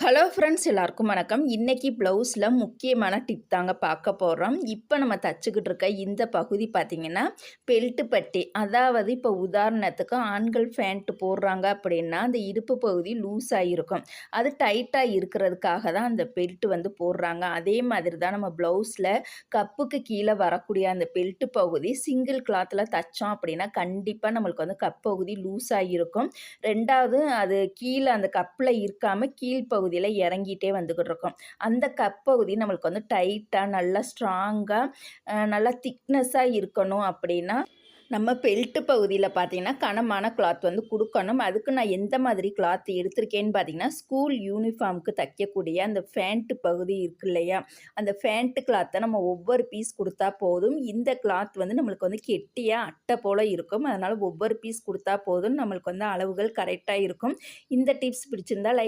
Hello friends எல்லாருக்கும் வணக்கம். இன்றைக்கி ப்ளவுஸில் முக்கியமான டிப் தாங்க பார்க்க போகிறோம் இப்போ நம்ம தச்சுக்கிட்டு இருக்க இந்த பகுதி பார்த்திங்கன்னா பெல்ட்டு பட்டி. அதாவது இப்போ உதாரணத்துக்கு ஆண்கள் ஃபேண்ட்டு போடுறாங்க அப்படின்னா அந்த இடுப்பு பகுதி லூஸாக இருக்கும் அது டைட்டாக இருக்கிறதுக்காக தான் அந்த பெல்ட்டு வந்து போடுறாங்க. அதே மாதிரி தான் நம்ம ப்ளவுஸில் கப்புக்கு கீழே வரக்கூடிய அந்த பெல்ட்டு பகுதி சிங்கிள் கிளாத்தில் தைச்சோம் அப்படின்னா கண்டிப்பாக நம்மளுக்கு வந்து கப் பகுதி லூஸாக இருக்கும் ரெண்டாவது அது கீழே அந்த கப்பில் இருக்காமல் கீழ்ப்பகுதி பகுதியில் இறங்கிட்டே வந்துக்கிட்டு இருக்கோம் அந்த கப் பகுதி நம்மளுக்கு வந்து டைட்டாக நல்லா ஸ்ட்ராங்காக நல்லா திக்னஸாக இருக்கணும் அப்படின்னா நம்ம பெல்ட்டு பகுதியில் பார்த்தீங்கன்னா கனமான கிளாத் வந்து கொடுக்கணும். அதுக்கு நான் எந்த மாதிரி கிளாத் எடுத்திருக்கேன்னு பார்த்தீங்கன்னா ஸ்கூல் யூனிஃபார்முக்கு தைக்கக்கூடிய அந்த ஃபேண்ட்டு பகுதி இருக்கு இல்லையா? அந்த ஃபேண்ட்டு கிளாத்தை நம்ம ஒவ்வொரு பீஸ் கொடுத்தா போதும். இந்த கிளாத் வந்து நம்மளுக்கு வந்து கெட்டியாக அட்டை போல் இருக்கும். அதனால் ஒவ்வொரு பீஸ் கொடுத்தா போதும். நம்மளுக்கு வந்து அளவுகள் கரெக்டாக இருக்கும். இந்த டிப்ஸ் பிடிச்சிருந்தா லைக்